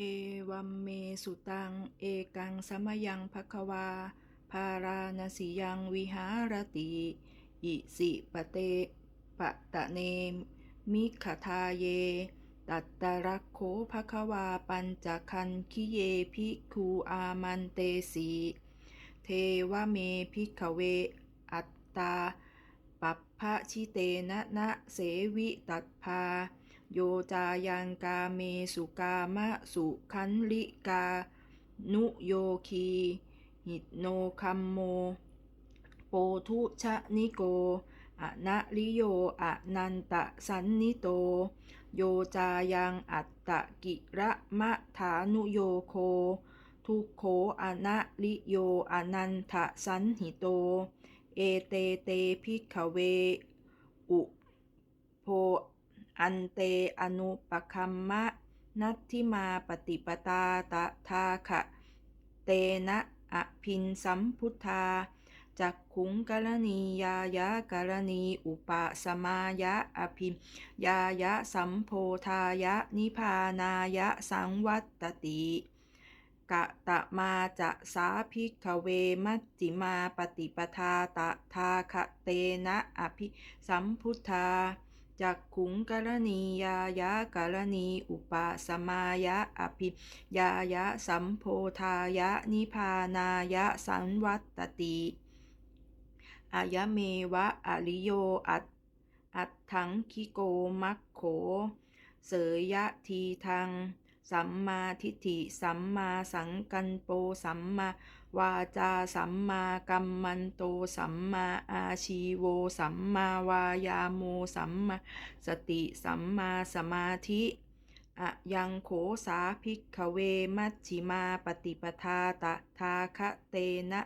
เอวัมเมสุตัง เอกังสมยังภควาภาราณสียังวิหารติ อิสิปะเตปะตะเนมิขทาเย ตัตตรักโขภควาปัญจคันคิเยภิกคูอามันเตสีเทวเมพิกขเว อัตตา ปัปพะชิเตนะนะเสวิตัตพา โยจายังกาเมสุกามะสุขันลิกา นุโยคี หิโนคัมโม โปทุชะนิโกอะนะลิโยอะนันตะสันนิโต โยจายังอัตตะกิระมะฐานุโยโค ทุโขอะนะลิโยอะนันทะสันหิโต เอเตเตพิกขเว อุโพ อันเตอนุปคัมมะ นัตทิมาปฏิปตาตะทาคะเตนะอภินสัมพุทธาจักขุงกรณียายะกรณี อุปสมายะอภิมยายะสัมโพธายะนิพานายะสังวัตติกะตะมาจะสาภิกขเวมัจจิมาปฏิปทาตะทาคะเตนะอภิสัมพุทธา จักขุงกรณียายะกรณี อุปสมายะอภิยายะสัมโพธายะนิพานายะสังวัตติอายเมวะอริโยอัตอัตถังคิโกมัคโข เสยยะทีทัง สัมมาทิฏฐิสัมมาสังกันโปสัมมา วาจาสัมมากัมมันโต สัมมาอาชีโว สัมมาวายาโม สัมมาสติ สัมมาสมาธิอะยังโขสาภิกขเว มัชฌิมาปฏิปทาตะทาคะเตนะ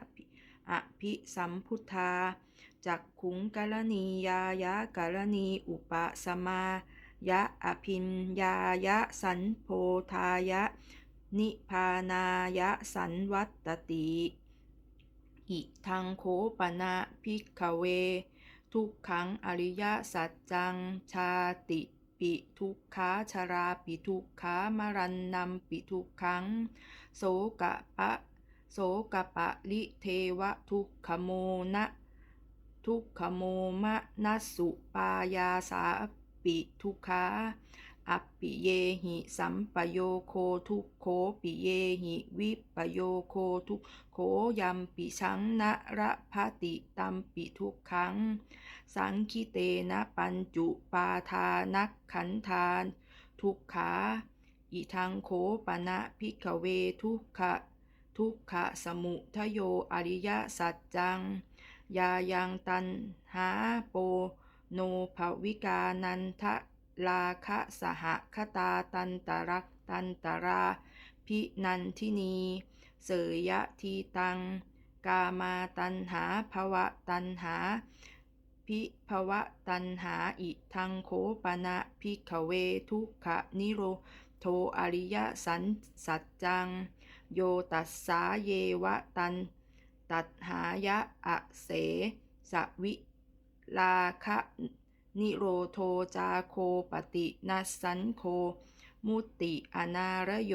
อภิสัมพุทธา จักขุงกรณียายะกรณีอุปสมายะอภินยายะสันโพธายะ นิพานายะสันวัตติ อิทังโคปนะพิกเว ทุกขังอริยสัจจัง ชาติปิทุกขาชราปิทุกขามรันนัมปิทุกขัง โสกะปะ โสกะปะลิเทวะทุกขโมนะ ทุกขโมมะนัสสุปายาสาปิทุกขา อัปปิเยหิสัมปโยโคทุกโขปิเยหิวิปโยโคทุกโขยัมปิชังนะระพติตัมปิทุกขัง สังคิเตนะปัญจุปาทานักขันธานทุกขาอิทังโขปะนะพิกขเวทุกขะทุกขะสมุทโยอริยสัจจัง ยายังตันหาโป โนภวิกานันทะ ลาคะสหคตาตันตรักตันตรา พินันทินี เสยยะทีตัง กามาตันหาภวะตันหา พิภวะตันหาอิทังโคปนะพิกขเวทุกขะนิโรโทอริยสันสัจจัง โยตัสสาเยวะตัน ตัดหายะอะเสสวิลาคะ นิโรโทจาโคปตินัสสันโค มุติอนารโย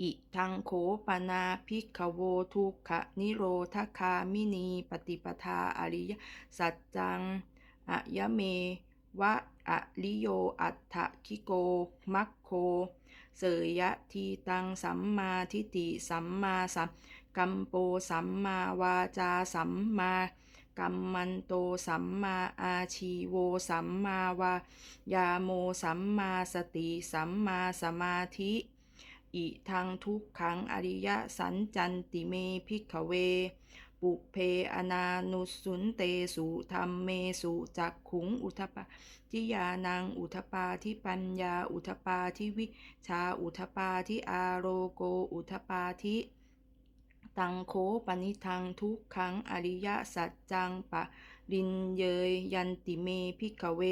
อิทังโขปนาภิกขโวทุกขนิโรธคามินีปฏิปทาอริยสัจจังอะยะเมวะอะลิโยอัตถคิโก มัคโค เสยยะทีตังสัมมาทิฏฐิสัมมาสัมกัมโปสัมมาวาจาสัมมา กัมมันโตสัมมาอาชีโวสัมมาวายาโมสัมมาสติสัมมาสมาธิอิทังทุกขังอริยสันจันติเมพิกเว ปุเพอนานุสุนเตสุธรรมเมสุจักขุงอุทปาทิยานังอุทปาทิปัญญาอุทปาทิวิชาอุทปาทิอาโรโกอุทปาทิ ตังโคปนิทังทุกขังอริยสัจจังปะรินเยยยันติเมพิกเว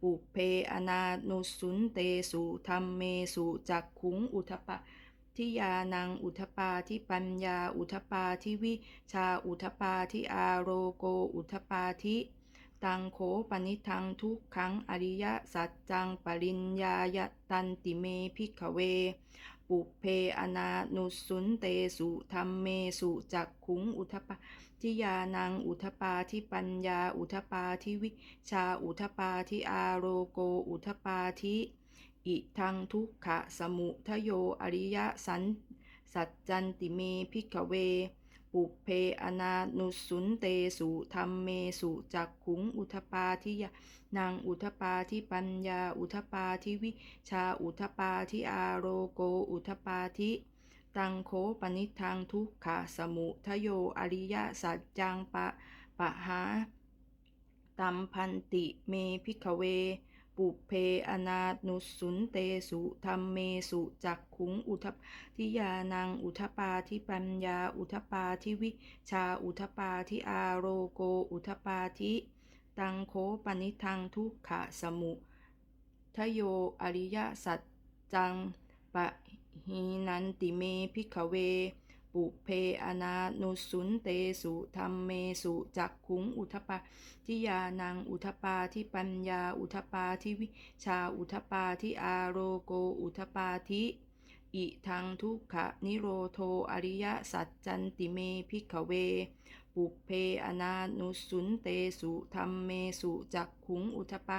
ปุเพอนานุสุนเตสุธรรมเมสุจักขุงอุทปาทิยานังอุทปาทิปัญญาอุทปาทิวิชาอุทปาทิอาโรโกอุทปาทิตังโขปนิทังทุกขังอริยสัจจังปริญญายตันติเมพิกเว ปุเพอนานุสุนเตสุธรรมเมสุจักขุงอุทปาทิยานังอุทปาทิปัญญาอุทปาทิวิชาอุทปาทิอาโรโกอุทปาทิอิทังทุกขะสมุทโยอริยสันสัจจันติเมพิกเว ปุเพอนานุสุนเตสุธรรมเมสุจักขุงอุทปาทิยานางอุทปาทิปัญญาอุทปาทิวิชาอุทปาทิอาโรโกอุทปาทิตังโคปนิทังทุกขะสมุทโยอริยสัจจังปะปะหาตัมพันติเมพิกเว ปุเพอนานุสุนเตสุธรรมเมสุจักขุงอุทปทิยานัง อุทปาทิปัญญา อุทปาทิวิชาอุทปาทิอาโรโก อุทปาทิตังโคปนิทังทุกขะสมุทโยอริยสัจจังปะหีนันติเมพิกเว ปุเพอนานุสุนเตสุธรรมเมสุจักขุงอุทปาทิยานังอุทปาทิปัญญาอุทปาทิวิชาอุทปาทิอาโรโกอุทปาทิอิทังทุกขะนิโรโทอริยสัจจันติเมพิกเว ปุเพอนานุสสุนเตสุธรรมเมสุจักขุงอุทปา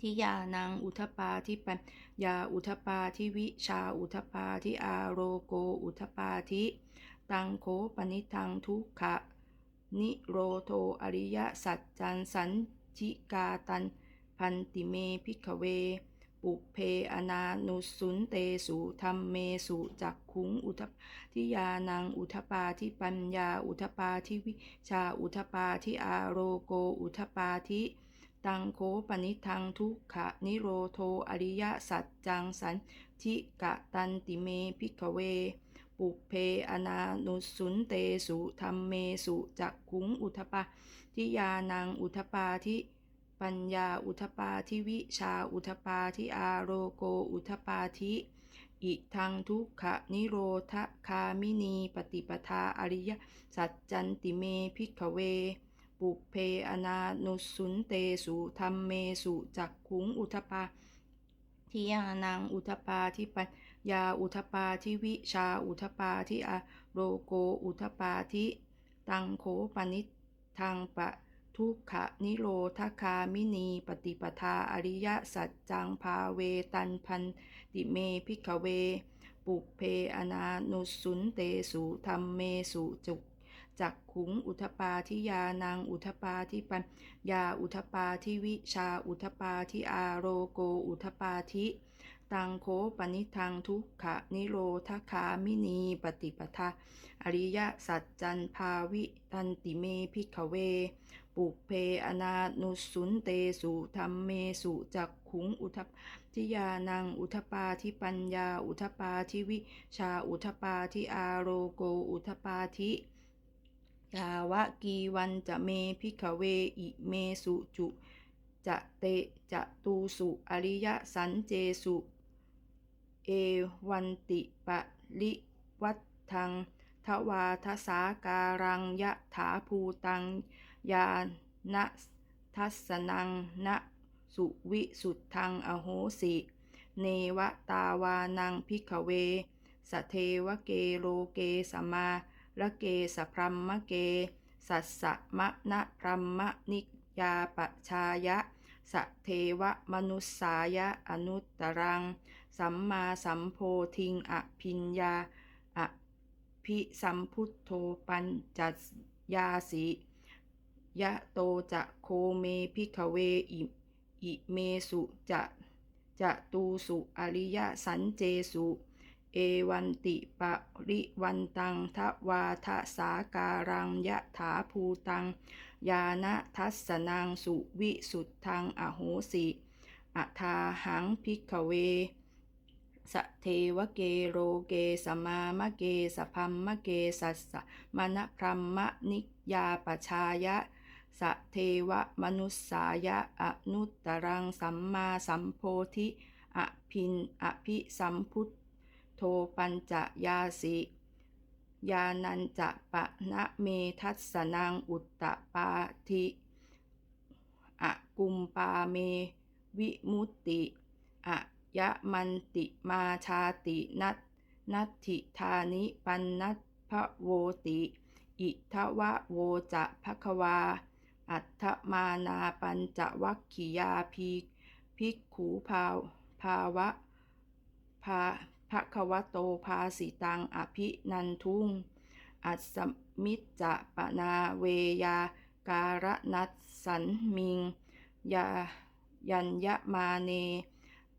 ทิยานังอุทปาทิปัญญาอุทปาทิวิชาอุทปาทิอาโรโกอุทปาทิตังโคปนิทังทุกขะนิโรโทอริยสัจจันสันจิกาตัน พันติเมพิกเว ปุเพอนานุสุนเตสุธรรมเมสุจักขุงอุทปาทิยานังอุทปาทิปัญญาอุทปาทิวิชาอุทปาทิอาโรโกอุทปาทิ ตังโคปนิทังทุกขะนิโรโทอริยสัจจังสันทิกะตันติเมพิกเว ปุเพอนานุสุนเตสุธรรมเมสุจักขุงอุทปาทิยานังอุทปาทิปัญญาอุทปาทิวิชาอุทปาทิอาโรโกอุทปาทิอิทังทุกขะนิโรธคามินีปฏิปทาอริยสัจจันติเมพิกเว ปุเพอนานุสุนเตสุธรรมเมสุจักขุงอุทปาทิยานังอุทปาทิปัญญาอุทปาทิวิชาอุทปาทิอาโรโกอุทปาทิตังโคปนิทังปะทุกขะนิโรธคามินีปฏิปทาอริยสัจจังภาเวตันพันติเมพิกเว ปุเพอนานุสสุนเตสุธรรมเมสุจุก จักขุงอุทปาทิยานังอุทปาทิปัญญาอุทปาทิวิชาอุทปาทิอาโรโกอุทปาทิตังโคปนิทังทุกขะนิโรธคามินีปฏิปทาอริยสัจจันภาวิตันติเมพิกขเว ปุเพอนานุสุนเตสุธรรมเมสุจักขุงอุทปาทิยานังอุทปาทิปัญญาอุทปาทิวิชาอุทปาทิอาโรโกอุทปาทิ ยาวะกีวันจะเมพิกเวอิเมสุจุจะเตจะตูสุอริยสันเจสุ เอวันติปะลิวัตทังทวาทสาการังยะถาภูตัง ยานะทัสนังนะสุวิสุทธังอโหสิ เนวตาวานังพิกเวสเทวเกโลเกสมา ละเกสพรัมมะเก สัสสะมะนะพรัมมะนิยาปชายะสเทวมนุสสายะอนุตตรัง สัมมาสัมโพธิงอภิญญาอภิสัมพุทโธปัญจัยาสิยะโตจะโคเมพิกเวอิอิเมสุจะจะตูสุอริยสันเจสุ เอวันติปะริวันตังทวาทะสาการังยะถาภูตัง ยานะทัสนังสุวิสุทธังอโหสิอัทาหังพิกเวสเทวเกโรเกสมามะเกสพัมมะเกสัสสะมณพรมมะนิยาปชายะสเทวมนุสสายะอนุตตรังสัมมาสัมโพธิอภินอภิสัมพุท โทปัญจยาสิยานันจะปะนะเมทัสนังอุตตปาทิอะกุมปาเม วิมุตติอะยะมันติมาชาตินัตนัตถิธานิปันนัตพะโวติ อิทวะโวจะภควา อัตถมานาปัญจวัคคิยาพีภิกขูภาวภาวะภา ภควโตภาสิตังอภินันทุง อัสมิจจะปนาเวยาการนัสสันมิงยายัญญมาเน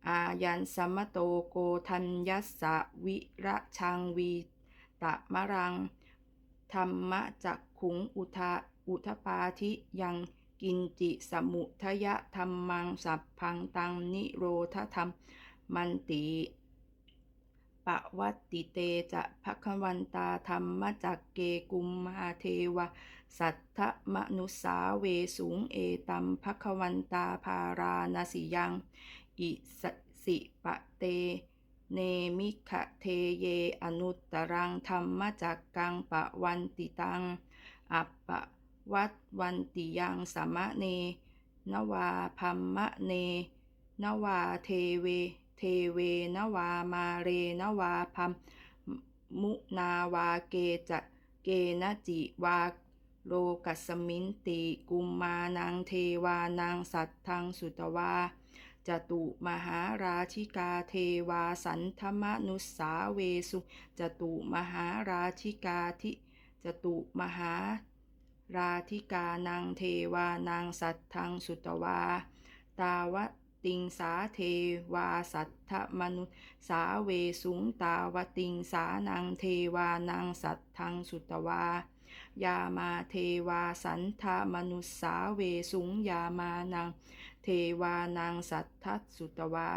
อายันสมโตโกทัญยัสสะวิระชังวีตะมะรัง ธรรมจักขุงอุทาอุทปาทิยังกินจิสมุทยะธรรมังสัพพังตังนิโรธธรรมมันติ ปะวัตติเตจะภควันตาธรรมจักเกกุมมาเทวะ สัทธมนุสาเวสูงเอตัมภควันตาภาราณสิยัง อิสสิปะเต เนมิขะเทเยอนุตตรังธรรมจักกังปะวันติตัง อัปปะวัตวันติยังสมะเน นวาพัมมะเน นวาเทเว เทเวนวามาเรนวาพัมมุนาวาเกจะเกนจิวาโลกัสมินติกุมมานังเทวานังสัตทังสุตวาจตุมหาราชิกาเทวาสันธมนุสาเวสุจตุมหาราชิกาทิจตุมหาราธิกานังเทวานังสัตทังสุตวา ตาว ติงสาเทวาสัทธมนุสาเวสุงตาวติงสานังเทวานังสัตทังสุตวายามาเทวาสันธมนุสาเวสุงยามานัง เทวานังสัทธัสุตวา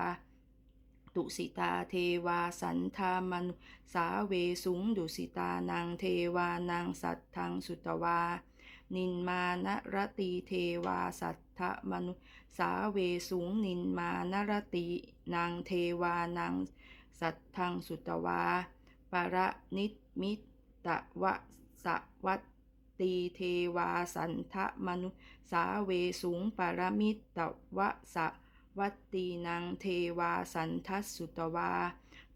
ตุสิตาเทวาสันธามนุสาเวสุงดุสิตานังเทวานังสัทธังสุตวา นินมานรตีเทวาสัทธมนุ สาเวสุงนินมานรติ นางเทวานังสัตทังสุตวา ปรนิตมิตตวะสวัตตีเทวาสันทมนุสาเวสุงปรมิตตวะสวัตตีนางเทวาสันทัสุตวา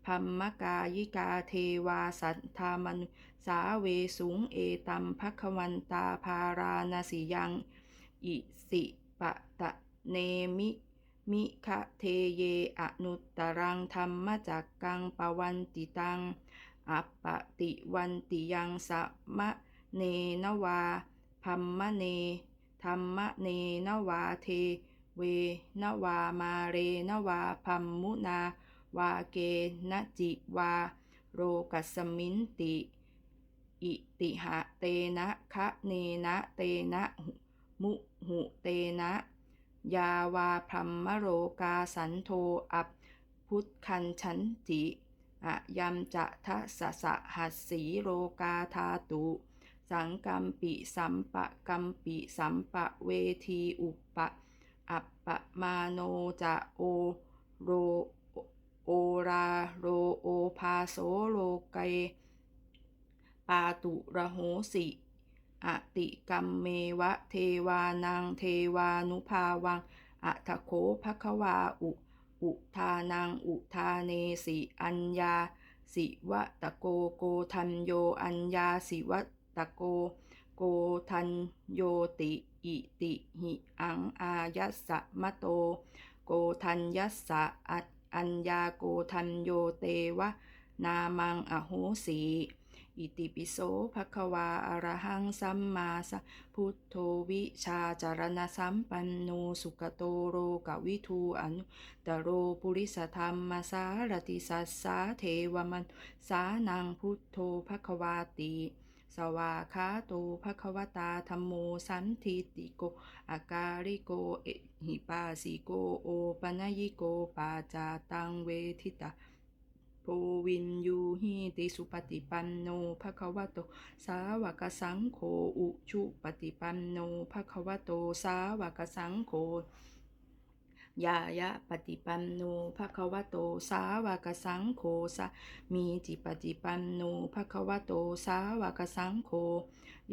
พัมมกายิกาเทวาสันทามนุสาเวสุงเอตัมภควันตาภาราณสิยัง อิสิปะตะ เนมิมิคะเทเยอนุตตรังธรรมจักกังปวันติตังอัปปติวันติยังสะมะเนนวาพัมมะเนธรรมะเนนวาเทเวนวามาเรนวาพัมมุนาวาเกนจิวา โรกัสมินติ อิติหะเตนะคะเนนะเตนะ มุหุเตนะ ยาวาพรัมมโรกาสันโทอัปพุทคันชันติอะยัมจะทะสะสะหัสสีโรกาธาตุ สังกัมปิสัมปะกัมปิสัมปะเวทีอุปะ อัปปะมาโนจะโอโรโอราโรโอภาโสโลเกปาตุระโหสิ อติกัมเมวะเทวานัง เทวานุภาวังอัทโคภควาอุ อุทานัง อุทาเนสิอัญญา สิวะตะโกโกทันโยอัญญาสิวะตะโก โกทันโยติ อิติหิอังอายัสสะมะโต โกทันยัสสะอัตอัญญาโกทันโยเตวะ นามังอโหสี อิติปิโสภควาอรหังสัมมาสัมพุทโธวิชาจารณสัมปันโนสุขโตโรกวิทูอนุตโรปุริสธรรมสารติสัสสาเทวมันสานังพุทโธภควาติสวาคาโตภควตาธรรมโมสันทิติโก อาการิโก เอหิปาสิโก โอปนยิโก ปาจาตังเวทิตา โพวินยูหิติสุปฏิปันโนภควโต สาวกสังโฆอุชุปฏิปันโนภควโต สาวกสังโฆ ยายะปฏิปันโนภะคะวะโตสาวกสังโฆสะมีจิปฏิปันโนภะคะวะโตสาวกสังโฆ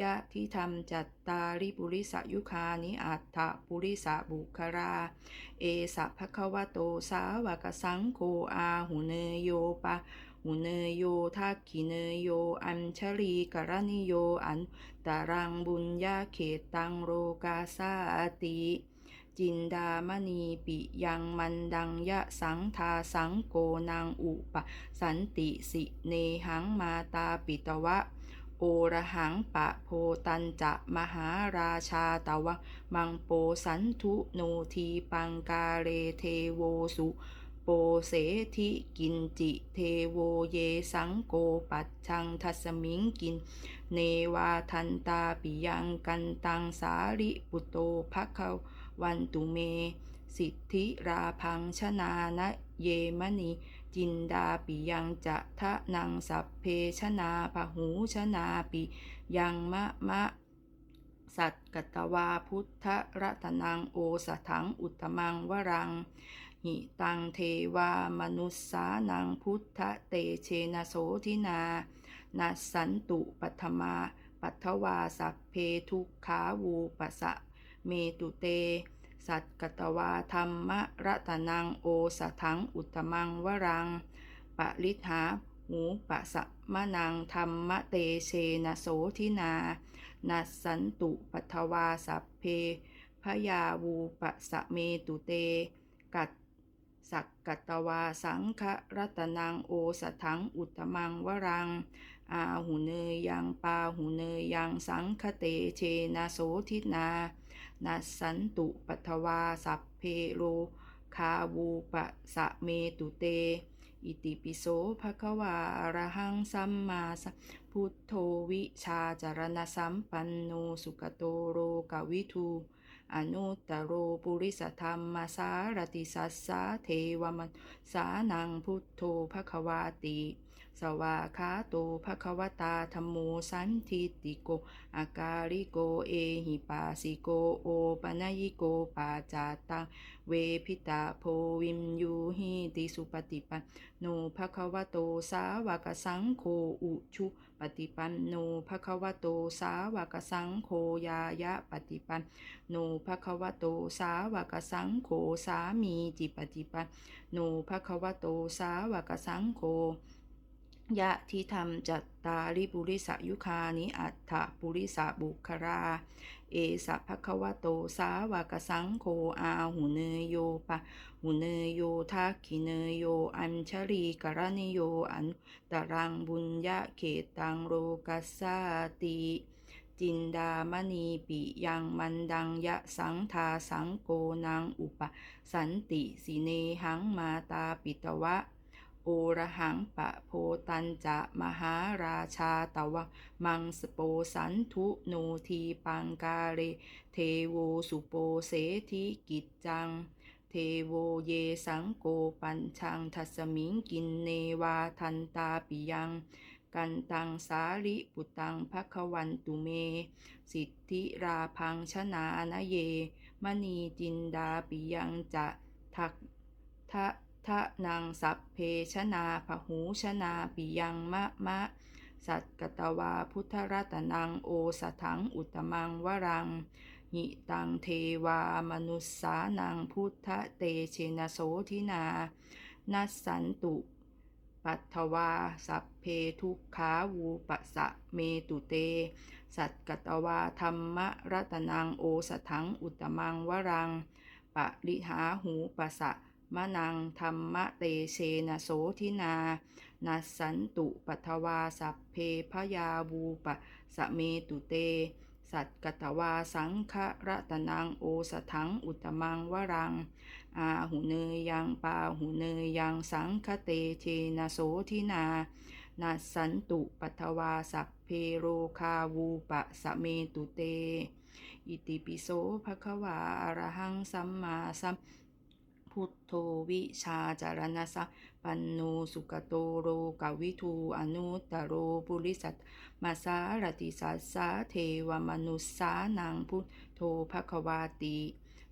ยะทิธรรมจัตตาริปุริสยุคานิอัตถะปุริสบุครา เอสะภะคะวะโตสาวกสังโฆอาหุเนโยปะหุเนโยทักขิเนโย อัญชลีกรณิโย อันตรังบุญญาเขตังโรกาสาติ จินดามณีปิยังมันดังยะสังทาสังโกนางอุปสันติสิเนหังมาตาปิตวะ โอระหังปะโพตันจะมหาราชาตวะ มังโปสันทุโนทีปังกาเรเทโวสุโปเสธิกินจิเทโวเยสังโกปัจชังทัสมิงกิน เนวาทันตาปิยังกันตังสาริปุตโตภะคะ วันตุเม สิทธิราพังชนานะเยมณีจินดาปิยังจะทะนังสัพเพชนาปะหูชนาปิยังมะมะ สัตกตวาพุทธรัตนังโอสถังอุตมังวรัง หิตังเทวามนุสสานังพุทธเตเชนะโสทินานัสสันตุปัทมาปัทวาสัพเพทุกขาวูปะสะ เมตุเต สัตกตวาธรรมรัตนังโอสถังอุตมังวรัง ปะลิหาหูปะสะมะนังธรรมเตเชนะโสทินานัสสันตุปัทวาสัพเพพยาวูปะสะเมตุเต กัดสักกัตวาสังฆรัตนังโอสถังอุตมังวรัง อาหุเนยยังปาหุเนยยังสังคเตเชนะโสทินา นัสสันตุปัทวาสัพเพโรคาวูปะสะเมตุเต อิติปิโสภะคะวาอระหังสัมมาสัมพุทโธวิชาจารณสัมปันโนสุขโตโรกวิทูอนุตตโรปุริสธรรมสารติสัสสาเทวมันสานังพุทโธภะคะวาติ สวาคาโตภะคะวตาธรรมโมสันทิติโก อาการิโกเอหิปาสิโกโอปะนยิโกปาจาตังเวพิตาโพวิมยูหิติสุปฏิปันโนภะคะวโตสาวกสังโฆอุชุปฏิปันโนภะคะวโตสาวกสังโฆยายะปฏิปันโนภะคะวโตสาวกสังโฆสามีจิปฏิปันโนภะคะวโตสาวกสังโฆ ยะทิธรรมจัตตาริปุริสยุคานิอัตถปุริสบุครา เอสะภะคะวะโตสาวกสังโฆอาหุเนยโยปะหุเนยโยทักขิเนยโย อัญชลีกรณิโยอันตรังบุญญาเขตังโรกัสสาติจินดามณีปิยังมันดังยะสังทาสังโกนางอุปสันติสิเนหังมาตาปิตวะ โอระหังปะโพตันจะมหาราชาตวะ มังสโปสันทุโนทีปังกาเร เทโวสุโปเสธิกิจจัง เทโวเยสังโกปัญชังทัสมิงกินเนวาทันตาปิยังกันตังสาริปุตังภควันตุเม สิทธิราพังชนานะเย มณีจินดาปิยังจะทักทะ ทะนางสัพเพชนาพหูชนาปิยังมะมะ สัตกตวาพุทธรัตนังโอสถังอุตมังวรัง หิตังเทวามนุสสานังพุทธเตเชนะโสทินา นัสสันตุปัทวาสัพเพทุกขาวูปะสะเมตุเต สัตกตวาธรรมรัตนังโอสถังอุตตมังวรัง ปะริหาหูปะสะ มะนังธรรมเตเชนะโสทินานัสสันตุปัทวาสัพเพพยาวูปะสะเมตุเต สัตกตวาสังฆรัตนังโอสถังอุตมังวรัง อาหุเนยยังปาหุเนยยังสังคเตเชนะโสทินานัสสันตุปัทวาสัพเพโรคาวูปะสะเมตุเต อิติปิโสภะคะวาอระหังสัมมาสัม พุทโธวิชาจารณสัพปันโนสุกโตโรกวิทูอนุตตโรปุริสัตมาสารติสัสสาเทวมนุสสานังพุทโธภควาติ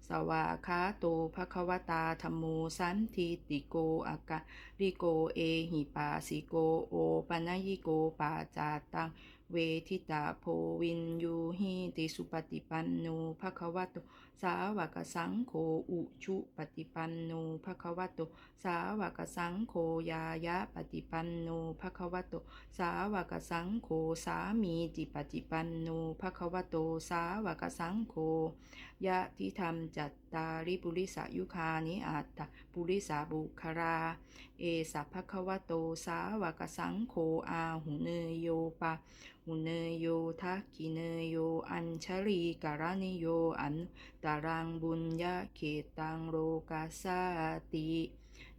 สวาคาโตภควตาธรรมโมสันทิติโกอากาลิโกเอหิปาสิโกโอปนยิโกปาจาตังเวทิตาโพวินยูหิติสุปฏิปันโนภควโต สาวกสังโฆอุชุปฏิปันโนภควโต สาวกสังโฆยายะปฏิปันโนภควโต สาวกสังโฆสามีจิปฏิปันโนภควโต สาวกสังโฆยะทิธรรมจัตตาริปุริสายุคานิอัตตปุริสาบุคารา เอสัพภควโต สาวกสังโฆอาหุเนโยปะ หุเนโยทักกิเนโย อัญชลีการณิโย อันตารังบุญญาเขตตังโรกาสาติ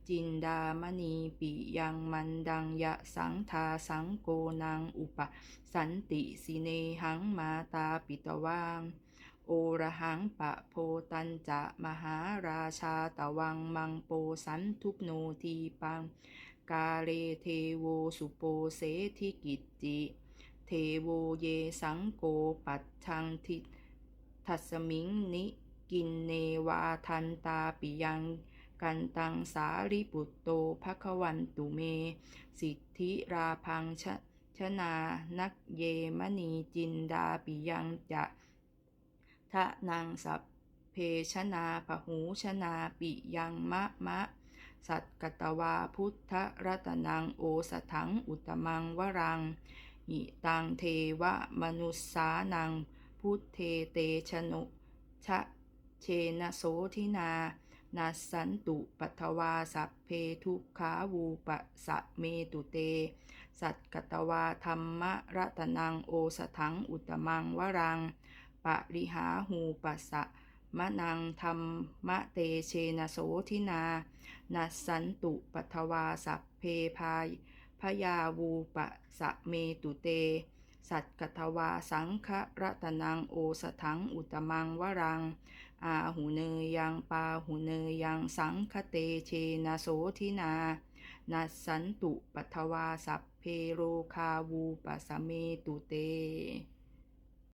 จินดามณีปิยังมันดังยะสังทาสังโกนังอุปสันติสิเนหังมาตาปิตวังโอระหังปะโพตันจะมหาราชาตวังมังโปสันทุปโนทีปัง กาเลเทโวสุโปเสทิกิจจิ เทโวเยสังโกปัตชังทิทัสมิงนิกินเนวาทันตาปิยังกันตังสาริปุตโตภควันตุเม สิทธิราพังชชนานักเยมณีจินดาปิยังจะทะนางสัพเพชนาปหูชนาปิยังมะมะ สัตกตวาพุทธรัตนังโอสถังอุตมังวรัง หิตังเทวะมนุสสานัง พุทเทเตชนุชะเชนโสทินานัสสันตุปัทวาสัพเพทุกขาวูปะสะเมตุเต สัตกตวาธรรมรัตนังโอสถังอุตมังวรัง ปะริหาหูปัสสะมะนังธรรมะเตเชนโสทินา นัสสันตุปัทวาสัพเพพาย พยาวูปะสะเมตุเต สัตกทวาสังฆรัตนังโอสถังอุตมังวรัง อาหูเนยังปาหูเนยังสังคเตเชนะโสทินานัสสันตุปัทวาสัพเพโรคาวูปะสะเมตุเต